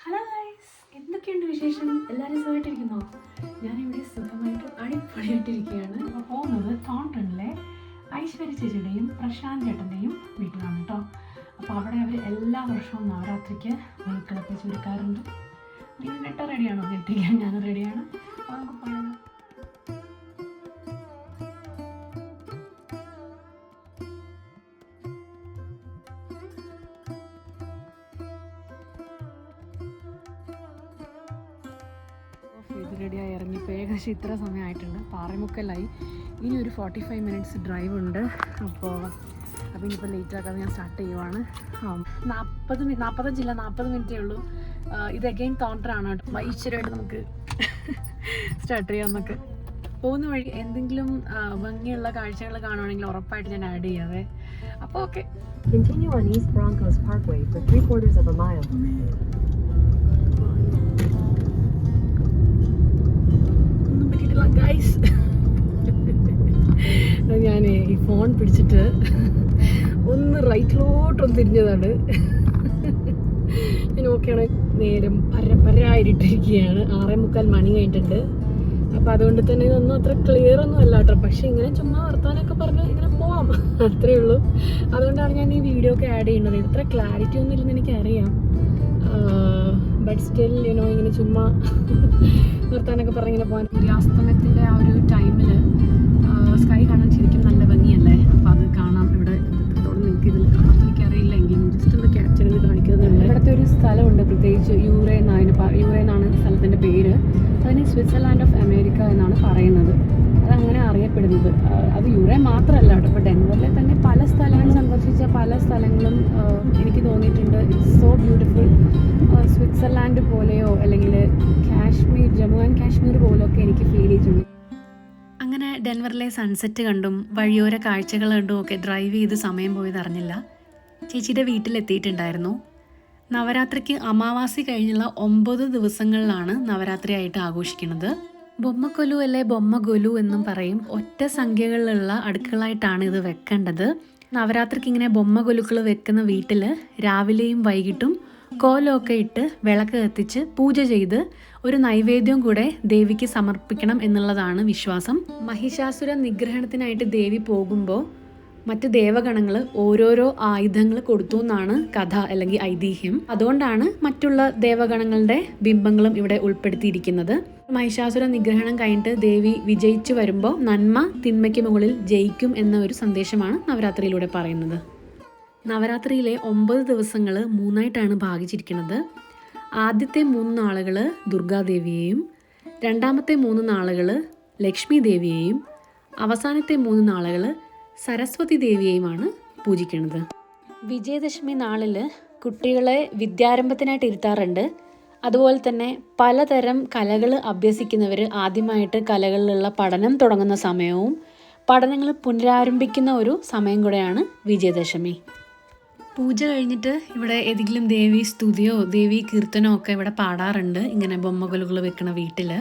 Hello guys എന്തൊക്കെയുണ്ട് വിശേഷം? എല്ലാവരും സുഖമായിട്ടിരിക്കുന്നോ? ഞാനിവിടെ സുഖമായിട്ട് അടിപൊളിയായിട്ടിരിക്കുകയാണ്. അപ്പോൾ പോകുന്നത് തോണ്ടണിലെ ഐശ്വര്യ ചേച്ചിയുടെയും പ്രശാന്ത് ചേട്ടന്റെയും വീട്ടിലാണ് കേട്ടോ അപ്പോൾ അവിടെ അവർ എല്ലാ വർഷവും നവരാത്രിക്ക് വെഹിക്കിളൊക്കെ ചുരുക്കാറുണ്ട്. നിങ്ങൾ നെട്ട റെഡിയാണോ എത്തിക്കാൻ ഞാൻ റെഡിയാണ് അപ്പോൾ നമുക്ക് പോയാലോ? റെഡിയായി ഇറങ്ങിയപ്പോൾ ഏകദേശം ഇത്ര സമയമായിട്ടുണ്ട്. പാറമുക്കലായി ഇനി ഒരു ഫോർട്ടി ഫൈവ് മിനിറ്റ്സ് ഡ്രൈവ് ഉണ്ട്. അപ്പോൾ അപ്പോൾ ഇനിയിപ്പോൾ ലേറ്റ് ആക്കാതെ ഞാൻ സ്റ്റാർട്ട് ചെയ്യുവാണ്. നാൽപ്പത് നാൽപ്പത്തഞ്ചില്ല നാൽപ്പത് മിനിറ്റേ ഉള്ളൂ. ഇത് അഗെയിൻ കൗണ്ടറാണ് കേട്ടോ. മൈശ്വരമായിട്ട് നമുക്ക് സ്റ്റാർട്ട് ചെയ്യാം നമുക്ക്. പോകുന്ന വഴി എന്തെങ്കിലും ഭംഗിയുള്ള കാഴ്ചകൾ കാണുവാണെങ്കിൽ ഉറപ്പായിട്ട് ഞാൻ ആഡ് ചെയ്യാവേ. അപ്പോൾ okay Continue on East Broncos Parkway for three quarters of a mile. Guys ഞാൻ ഈ ഫോൺ പിടിച്ചിട്ട് ഒന്ന് റൈറ്റിലോട്ടൊന്ന് തിരിഞ്ഞതാണ്. ഞാൻ ഓക്കെയാണ് നേരം പരപ്പരായിട്ടിരിക്കുകയാണ് ആറേ മുക്കാൽ മണി കഴിഞ്ഞിട്ടുണ്ട്. അപ്പം അതുകൊണ്ട് തന്നെ ഇതൊന്നും അത്ര ക്ലിയർ ഒന്നും അല്ല കേട്ടോ. പക്ഷേ ഇങ്ങനെ ചുമ്മാ വർത്താനൊക്കെ പറഞ്ഞ് ഇങ്ങനെ പോവാം. അത്രേ ഉള്ളൂ. അതുകൊണ്ടാണ് ഞാൻ ഈ വീഡിയോ ഒക്കെ ആഡ് ചെയ്യുന്നത്. ഇത്ര ക്ലാരിറ്റി ഒന്നും ഇല്ലെന്ന് എനിക്കറിയാം. ബട്ട് സ്റ്റിൽ യുനോ ഇങ്ങനെ ചുമ്മാ നിർത്താനൊക്കെ പറഞ്ഞ് ഇങ്ങനെ പോകാൻ സൂര്യാസ്തമയത്തിന്റെ ആ ഒരു ടൈമിൽ സ്കൈ കാണാൻ ശരിക്കും നല്ല ഭംഗിയല്ലേ? അപ്പോൾ അത് കാണാം. ഇവിടെ എത്രത്തോളം നിങ്ങൾക്ക് ഇതിൽ എനിക്കറിയില്ല എങ്കിലും ജസ്റ്റ് ഒന്ന് ക്യാപ്ചർ ചെയ്ത് കാണിക്കുന്നുണ്ട് ഇവിടുത്തെ ഒരു സ്ഥലമുണ്ട്. പ്രത്യേകിച്ച് യൂറേ എന്നതിന് യൂറേ എന്നാണ് സ്ഥലത്തിന്റെ പേര്. അതിന് സ്വിറ്റ്സർലാൻഡ് ഓഫ് അമേരിക്ക എന്നാണ് പറയുന്നത്. അതങ്ങനെ അറിയപ്പെടുന്നത്. അത് യൂറെ മാത്രമല്ല കേട്ടോ. ഇപ്പോൾ ഡെൻവറിലെ തന്നെ പല സ്ഥലങ്ങളും എനിക്ക് തോന്നിയിട്ടുണ്ട്. ഇറ്റ്സ് സോ ബ്യൂട്ടിഫുൾ സ്വിറ്റ്സർലാൻഡ് പോലെയോ അല്ലെങ്കിൽ കാശ്മീർ ജമ്മു ആൻഡ് കാശ്മീർ പോലെയൊക്കെ എനിക്ക് ഫീൽ ചെയ്തിട്ടുണ്ട്. അങ്ങനെ ഡെൻവറിലെ സൺസെറ്റ് കണ്ടും വഴിയോര കാഴ്ചകൾ കണ്ടും ഒക്കെ ഡ്രൈവ് ചെയ്ത് സമയം പോയത് അറിഞ്ഞില്ല. ചേച്ചിയുടെ വീട്ടിലെത്തിയിട്ടുണ്ടായിരുന്നു. നവരാത്രിക്ക് അമാവാസി കഴിഞ്ഞുള്ള ഒമ്പത് ദിവസങ്ങളിലാണ് നവരാത്രിയായിട്ട് ആഘോഷിക്കുന്നത്. ബൊമ്മക്കൊലു അല്ലെ ബൊമ്മഗൊലു എന്നും പറയും. ഒറ്റ സംഖ്യകളിലുള്ള അടുക്കളായിട്ടാണ് ഇത് വെക്കേണ്ടത്. നവരാത്രിക്ക് ഇങ്ങനെ ബൊമ്മ കൊലുക്കൾ വെക്കുന്ന വീട്ടിൽ രാവിലെയും വൈകിട്ടും കോലമൊക്കെ ഇട്ട് വിളക്ക് കത്തിച്ച് പൂജ ചെയ്ത് ഒരു നൈവേദ്യം കൂടെ ദേവിക്ക് സമർപ്പിക്കണം എന്നുള്ളതാണ് വിശ്വാസം. മഹിഷാസുര നിഗ്രഹണത്തിനായിട്ട് ദേവി പോകുമ്പോൾ മറ്റ് ദേവഗണങ്ങൾ ഓരോരോ ആയുധങ്ങൾ കൊടുത്തു എന്നാണ് കഥ അല്ലെങ്കിൽ ഐതിഹ്യം. അതുകൊണ്ടാണ് മറ്റുള്ള ദേവഗണങ്ങളുടെ ബിംബങ്ങളും ഇവിടെ ഉൾപ്പെടുത്തിയിരിക്കുന്നത്. മഹിഷാസുര നിഗ്രഹണം കഴിഞ്ഞിട്ട് ദേവി വിജയിച്ചു വരുമ്പോൾ നന്മ തിന്മയ്ക്ക് മുകളിൽ ജയിക്കും എന്ന ഒരു സന്ദേശമാണ് നവരാത്രിയിലൂടെ പറയുന്നത്. നവരാത്രിയിലെ ഒമ്പത് ദിവസങ്ങൾ മൂന്നായിട്ടാണ് ഭാഗിച്ചിരിക്കുന്നത്. ആദ്യത്തെ മൂന്ന് നാളുകൾ ദുർഗാദേവിയെയും രണ്ടാമത്തെ മൂന്ന് നാളുകൾ ലക്ഷ്മി ദേവിയെയും അവസാനത്തെ മൂന്ന് നാളുകൾ സരസ്വതി ദേവിയെയുമാണ് പൂജിക്കുന്നത്. വിജയദശമി നാളിൽ കുട്ടികളെ വിദ്യാരംഭത്തിനായിട്ട് ഇരുത്താറുണ്ട്. അതുപോലെ തന്നെ പലതരം കലകൾ അഭ്യസിക്കുന്നവർ ആദ്യമായിട്ട് കലകളിലുള്ള പഠനം തുടങ്ങുന്ന സമയവും പഠനങ്ങൾ പുനരാരംഭിക്കുന്ന ഒരു സമയം കൂടെയാണ് വിജയദശമി. പൂജ കഴിഞ്ഞിട്ട് ഇവിടെ ഏതെങ്കിലും ദേവി സ്തുതിയോ ദേവി കീർത്തനോ ഒക്കെ ഇവിടെ പാടാറുണ്ട്. ഇങ്ങനെ ബൊമ്മകൊലുകൾ വെക്കണ വീട്ടിൽ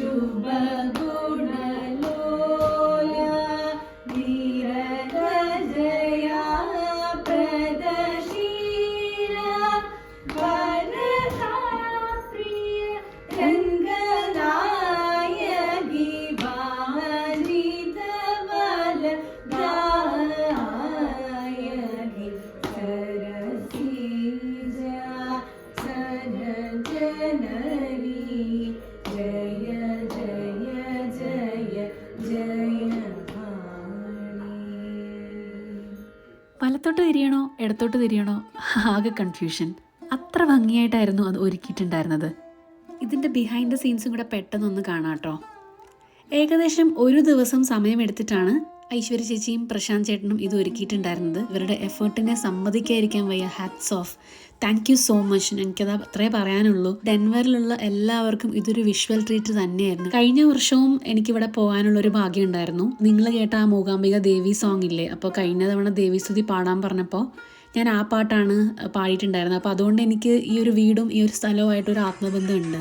perturbando. വലത്തോട്ട് തിരിയണോ? ഇടത്തോട്ട് തിരിയണോ? ആകെ കൺഫ്യൂഷൻ അത്ര ഭംഗിയായിട്ടായിരുന്നു അത് ഒരുക്കിയിട്ടുണ്ടായിരുന്നത്. ഇതിന്റെ ബിഹൈൻഡ് ദ സീൻസും കൂടെ പെട്ടെന്നൊന്ന് കാണാം കേട്ടോ. ഏകദേശം ഒരു ദിവസം സമയമെടുത്തിട്ടാണ് ഐശ്വര്യ ചേച്ചിയും പ്രശാന്ത് ചേട്ടനും ഇത് ഒരുക്കിയിട്ടുണ്ടായിരുന്നത്. ഇവരുടെ എഫേർട്ടിനെ സമ്മതിക്കാതിരിക്കാൻ വയ്യ. Hats off thank you so much എനിക്കത് അത്രേ പറയാനുള്ളൂ. ഡെൻവറിലുള്ള എല്ലാവർക്കും ഇതൊരു വിഷ്വൽ ട്രീറ്റ് തന്നെയായിരുന്നു. കഴിഞ്ഞ വർഷവും എനിക്കിവിടെ പോകാനുള്ള ഒരു ഭാഗ്യം ഉണ്ടായിരുന്നു നിങ്ങൾ കേട്ട ആ മൂകാംബിക ദേവി സോങ് ഇല്ലേ? അപ്പോൾ കഴിഞ്ഞ തവണ ദേവീസ്തുതി പാടാൻ പറഞ്ഞപ്പോൾ ഞാൻ ആ പാട്ടാണ് പാടിയിട്ടുണ്ടായിരുന്നത്. അപ്പോൾ അതുകൊണ്ട് എനിക്ക് ഈ ഒരു വീടും ഈ ഒരു സ്ഥലവുമായിട്ട് ഒരു ആത്മബന്ധമുണ്ട്.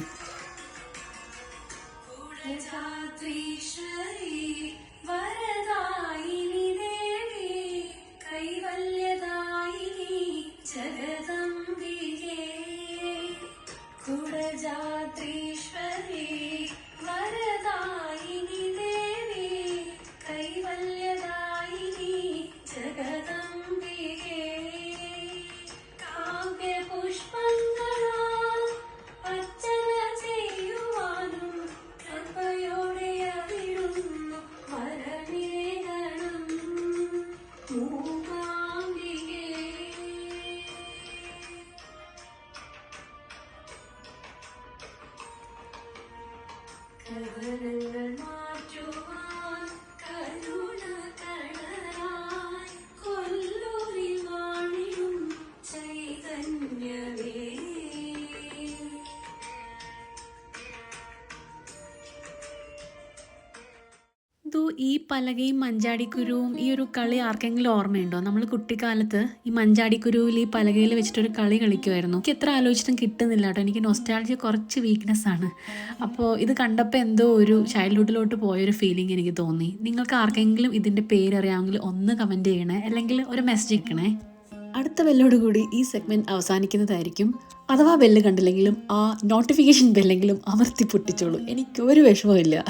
Yeah, na na പലകയും മഞ്ചാടിക്കുരുവും ഈ ഒരു കളി ആർക്കെങ്കിലും ഓർമ്മയുണ്ടോ? നമ്മൾ കുട്ടിക്കാലത്ത് ഈ മഞ്ചാടിക്കുരുവിൽ ഈ പലകയിൽ വെച്ചിട്ടൊരു കളി കളിക്കുമായിരുന്നു എനിക്ക് എത്ര ആലോചിച്ചിട്ടും കിട്ടുന്നില്ല കേട്ടോ. എനിക്ക് നൊസ്റ്റാൾജിയ കുറച്ച് വീക്ക്നെസ് ആണ്. അപ്പോൾ ഇത് കണ്ടപ്പോൾ എന്തോ ഒരു ചൈൽഡ്ഹുഡിലോട്ട് പോയൊരു ഫീലിംഗ് എനിക്ക് തോന്നി. നിങ്ങൾക്ക് ആർക്കെങ്കിലും ഇതിന്റെ പേരറിയാമെങ്കിൽ ഒന്ന് കമന്റ് ചെയ്യണേ. അല്ലെങ്കിൽ ഒരു മെസ്സേജ് ഇക്കണേ അടുത്ത ബെല്ലോടുകൂടി ഈ സെഗ്മെന്റ് അവസാനിക്കുന്നതായിരിക്കും. അഥവാ ബെല്ല് കണ്ടില്ലെങ്കിലും ആ നോട്ടിഫിക്കേഷൻ ബെല്ലെങ്കിലും അമർത്തി പൊട്ടിച്ചോളൂ. എനിക്കൊരു വിഷമമില്ല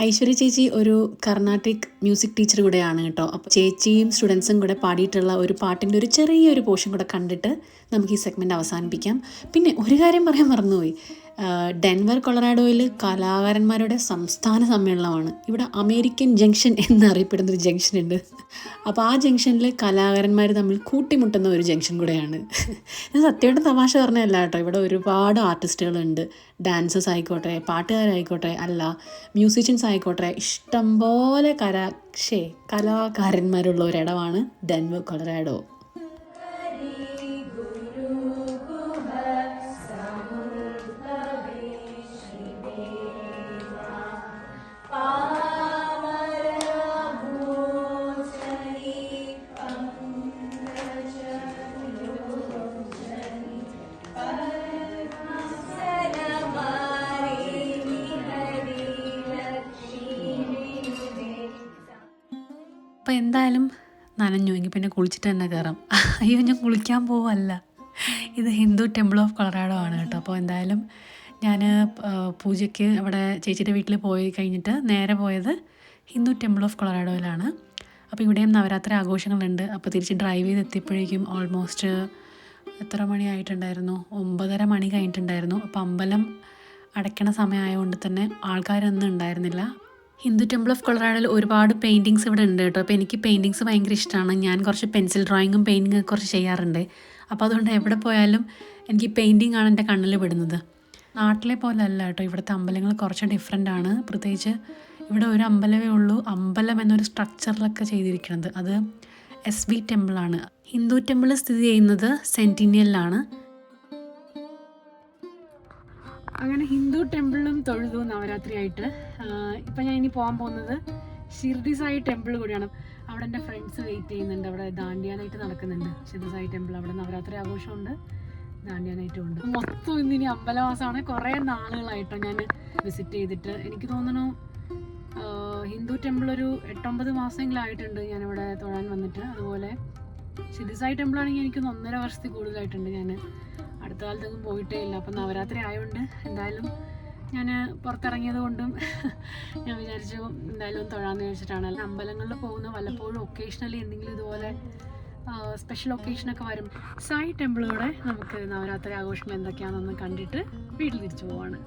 ഐശ്വര്യ ചേച്ചി ഒരു കർണാട്ടിക് മ്യൂസിക് ടീച്ചർ കൂടെയാണ് കേട്ടോ. അപ്പോൾ ചേച്ചിയും സ്റ്റുഡൻസും കൂടെ പാടിയിട്ടുള്ള ഒരു പാട്ടിന്റെ ഒരു ചെറിയൊരു പോർഷൻ കൂടെ കണ്ടിട്ട് നമുക്ക് ഈ സെഗ്മെന്റ് അവസാനിപ്പിക്കാം. പിന്നെ ഒരു കാര്യം പറയാൻ മറന്നുപോയി. ഡെൻവർ കൊളറാഡോയിൽ കലാകാരന്മാരുടെ സംസ്ഥാന സമ്മേളനമാണ്. ഇവിടെ അമേരിക്കൻ ജംഗ്ഷൻ എന്നറിയപ്പെടുന്ന ഒരു ജംഗ്ഷൻ ഉണ്ട്. അപ്പോൾ ആ ജംഗ്ഷനിൽ കലാകാരന്മാർ തമ്മിൽ കൂട്ടിമുട്ടുന്ന ഒരു ജംഗ്ഷൻ കൂടെയാണ്. ഞാൻ സത്യമായിട്ട് തമാശ പറഞ്ഞതല്ല കേട്ടോ. ഇവിടെ ഒരുപാട് ആർട്ടിസ്റ്റുകളുണ്ട്. ഡാൻസേഴ്സ് ആയിക്കോട്ടെ പാട്ടുകാരായിക്കോട്ടെ അല്ല മ്യൂസീഷ്യൻസ് ആയിക്കോട്ടെ ഇഷ്ടംപോലെ കലാ ഷേ കലാകാരന്മാരുള്ള ഒരിടമാണ് ഡെൻവർ കൊളറാഡോ. അപ്പോൾ എന്തായാലും നനഞ്ഞു. എങ്കിൽ പിന്നെ കുളിച്ചിട്ട് തന്നെ കയറാം അയ്യോ ഞാൻ കുളിക്കാൻ പോവല്ല. ഇത് ഹിന്ദു ടെമ്പിൾ ഓഫ് കൊളറാഡോ ആണ് കേട്ടോ. അപ്പോൾ എന്തായാലും ഞാൻ പൂജയ്ക്ക് അവിടെ ചേച്ചിയുടെ വീട്ടിൽ പോയി കഴിഞ്ഞിട്ട് നേരെ പോയത് ഹിന്ദു ടെമ്പിൾ ഓഫ് കൊളറാഡോയിലാണ്. അപ്പോൾ ഇവിടെയും നവരാത്രി ആഘോഷങ്ങളുണ്ട്. അപ്പോൾ തിരിച്ച് ഡ്രൈവ് ചെയ്ത് എത്തിയപ്പോഴേക്കും ഓൾമോസ്റ്റ് എത്ര മണിയായിട്ടുണ്ടായിരുന്നു ഒമ്പതര മണി കഴിഞ്ഞിട്ടുണ്ടായിരുന്നു. അപ്പോൾ അമ്പലം അടയ്ക്കണ സമയമായതുകൊണ്ട് തന്നെ ആൾക്കാരൊന്നും ഉണ്ടായിരുന്നില്ല. ഹിന്ദു ടെമ്പിൾ ഓഫ് കൊളറാഡോയിൽ ഒരുപാട് പെയിന്റിങ്സ് ഇവിടെ ഉണ്ട് കേട്ടോ. അപ്പോൾ എനിക്ക് പെയിന്റിങ്സ് ഭയങ്കര ഇഷ്ടമാണ് ഞാൻ കുറച്ച് പെൻസിൽ ഡ്രോയിങ്ങും പെയിന്റിങ്ങും കുറച്ച് ചെയ്യാറുണ്ട്. അപ്പോൾ അതുകൊണ്ട് എവിടെ പോയാലും എനിക്ക് പെയിന്റിങ് ആണ് എന്റെ കണ്ണിൽ വിടുന്നത് നാട്ടിലെ പോലെ അല്ല കേട്ടോ. ഇവിടുത്തെ അമ്പലങ്ങൾ കുറച്ച് ഡിഫറെന്റ് ആണ്. പ്രത്യേകിച്ച് ഇവിടെ ഒരു അമ്പലമേ ഉള്ളൂ. അമ്പലം എന്നൊരു സ്ട്രക്ചറിലൊക്കെ ചെയ്തിരിക്കുന്നത്. അത് എസ് വി ടെമ്പിളാണ് ഹിന്ദു ടെമ്പിൾ സ്ഥിതി ചെയ്യുന്നത് സെന്റിനിയലിലാണ് അങ്ങനെ ഹിന്ദു ടെമ്പിളിലും തൊഴുതു നവരാത്രി ആയിട്ട് ഇപ്പം ഞാൻ ഇനി പോകാൻ പോകുന്നത് ഷിർഡി സായി ടെമ്പിൾ കൂടിയാണ്. അവിടെ എന്റെ ഫ്രണ്ട്സ് വെയിറ്റ് ചെയ്യുന്നുണ്ട്. അവിടെ ദാണ്ടിയാനായിട്ട് നടക്കുന്നുണ്ട്. ശിവസായി ടെമ്പിൾ അവിടെ നവരാത്രി ആഘോഷമുണ്ട്. ദാണ്ടിയാനായിട്ടും ഉണ്ട്. മൊത്തം ഇന്ന് ഇനി അമ്പലവാസമാണ്. കുറേ നാളുകളായിട്ടോ ഞാൻ വിസിറ്റ് ചെയ്തിട്ട്. എനിക്ക് തോന്നുന്നു ഹിന്ദു ടെമ്പിൾ ഒരു എട്ടൊമ്പത് മാസമെങ്കിലും ആയിട്ടുണ്ട് ഞാനിവിടെ തൊഴാൻ വന്നിട്ട്. അതുപോലെ ശിവസായി ടെമ്പിൾ ആണെങ്കിൽ എനിക്കൊന്ന് ഒന്നര വർഷത്തിൽ കൂടുതലായിട്ടുണ്ട് ഞാൻ. അടുത്ത കാലത്തൊന്നും പോയിട്ടേ ഇല്ല അപ്പം നവരാത്രി ആയതുകൊണ്ട് എന്തായാലും ഞാൻ പുറത്തിറങ്ങിയത് കൊണ്ടും ഞാൻ വിചാരിച്ചു എന്തായാലും തൊഴാന്ന് വിചാരിച്ചിട്ടാണ്. അമ്പലങ്ങളിൽ പോകുന്ന വല്ലപ്പോഴും ഒക്കേഷണലി എന്തെങ്കിലും ഇതുപോലെ സ്പെഷ്യൽ ഒക്കേഷനൊക്കെ വരും. സായി ടെമ്പിളോടെ നമുക്ക് നവരാത്രി ആഘോഷം എന്തൊക്കെയാണെന്ന് കണ്ടിട്ട് വീട്ടിൽ തിരിച്ചു പോവാണ്.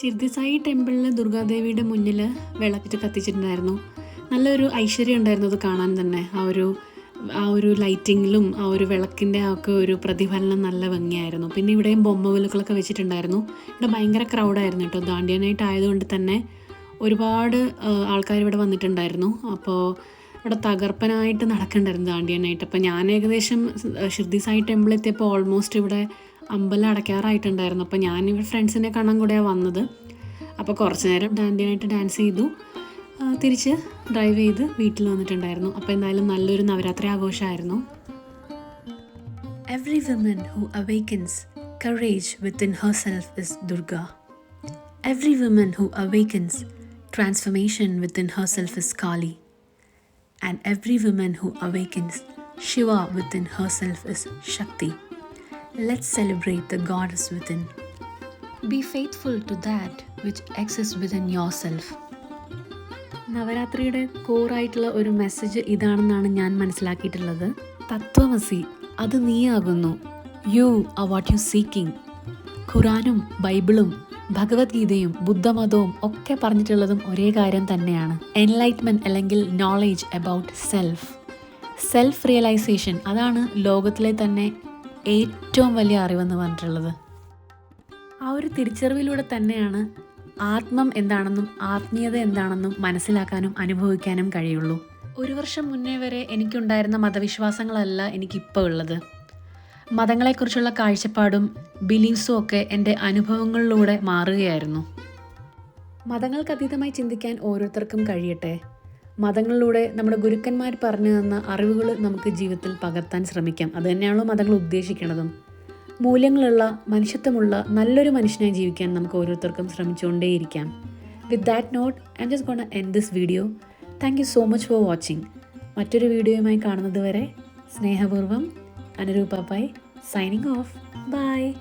ഷിർദിസായി ടെമ്പിളിൽ ദുർഗാദേവിയുടെ മുന്നിൽ വിളക്കിട്ട് കത്തിച്ചിട്ടുണ്ടായിരുന്നു. നല്ലൊരു ഐശ്വര്യം ഉണ്ടായിരുന്നു അത് കാണാൻ തന്നെ. ആ ഒരു ആ ഒരു ലൈറ്റിങ്ങിലും ആ ഒരു വിളക്കിന്റെ ഒക്കെ ഒരു പ്രതിഫലനം നല്ല ഭംഗിയായിരുന്നു. പിന്നെ ഇവിടെയും ബൊമ്മ വിലക്കളൊക്കെ വെച്ചിട്ടുണ്ടായിരുന്നു. ഇവിടെ ഭയങ്കര ക്രൗഡായിരുന്നു കേട്ടോ. നൈറ്റ് ആയതുകൊണ്ട് തന്നെ ഒരുപാട് ആൾക്കാർ ഇവിടെ വന്നിട്ടുണ്ടായിരുന്നു. അപ്പോൾ ഇവിടെ തകർപ്പനായിട്ട് നടക്കണ്ടായിരുന്നു ദാണ്ഡിയാനായിട്ട്. അപ്പോൾ ഞാൻ ഏകദേശം ഷിർദി സായി ടെമ്പിൾ എത്തിയപ്പോൾ ഓൾമോസ്റ്റ് ഇവിടെ അമ്പലം അടയ്ക്കാറായിട്ടുണ്ടായിരുന്നു. അപ്പോൾ ഞാൻ ഇവിടെ ഫ്രണ്ട്സിനെ കാണാൻ കൂടെയാണ് വന്നത്. അപ്പോൾ കുറച്ച് നേരം ഡാൻഡിയാനായിട്ട് ഡാൻസ് ചെയ്തു. തിരിച്ച് ഡ്രൈവ് ചെയ്ത് വീട്ടിൽ വന്നിട്ടുണ്ടായിരുന്നു അപ്പോൾ എന്തായാലും നല്ലൊരു Navaratri ആഘോഷമായിരുന്നു Every woman who awakens courage within herself is Durga. Every woman who awakens transformation within herself is Kali. And every woman who awakens Shiva within herself is Shakti. Let's celebrate the goddess within. Be faithful to that which exists within yourself. നവരാത്രിയുടെ കോറായിട്ടുള്ള ഒരു message ഇതാണെന്നാണ് ഞാൻ മനസ്സിലാക്കിയിട്ടുള്ളത്. തത്വമസി അത് നീയാകുന്നു. You are what you seeking ഖുറാനും ബൈബിളും ഭഗവത്ഗീതയും ബുദ്ധമതവും ഒക്കെ പറഞ്ഞിട്ടുള്ളതും ഒരേ കാര്യം തന്നെയാണ്. എൻലൈറ്റ്മെന്റ് അല്ലെങ്കിൽ knowledge about self self realisation അതാണ് ലോകത്തിലെ തന്നെ ഏറ്റവും വലിയ അറിവെന്ന് പറഞ്ഞിട്ടുള്ളത്. ആ ഒരു തിരിച്ചറിവിലൂടെ തന്നെയാണ് ആത്മം എന്താണെന്നും ആത്മീയത എന്താണെന്നും മനസ്സിലാക്കാനും അനുഭവിക്കാനും കഴിയുള്ളൂ. ഒരു വർഷം മുന്നേ വരെ എനിക്കുണ്ടായിരുന്ന മതവിശ്വാസങ്ങളല്ല എനിക്കിപ്പോൾ ഉള്ളത്. മതങ്ങളെക്കുറിച്ചുള്ള കാഴ്ചപ്പാടും ബിലീഫ്സും ഒക്കെ എന്റെ അനുഭവങ്ങളിലൂടെ മാറുകയായിരുന്നു. മതങ്ങൾക്ക് അതീതമായി ചിന്തിക്കാൻ ഓരോരുത്തർക്കും കഴിയട്ടെ. മതങ്ങളിലൂടെ നമ്മുടെ ഗുരുക്കന്മാർ പറഞ്ഞു തന്ന അറിവുകൾ നമുക്ക് ജീവിതത്തിൽ പകർത്താൻ ശ്രമിക്കാം. അത് തന്നെയാണല്ലോ മതങ്ങൾ ഉദ്ദേശിക്കുന്നതും മൂല്യങ്ങളുള്ള മനുഷ്യത്വമുള്ള നല്ലൊരു മനുഷ്യനായി ജീവിക്കാൻ നമുക്ക് ഓരോരുത്തർക്കും ശ്രമിച്ചുകൊണ്ടേയിരിക്കാം. With that note I just gonna end this video thank you so much for watching മറ്റൊരു വീഡിയോയുമായി കാണുന്നത് വരെ സ്നേഹപൂർവം Anurupa Pai signing off bye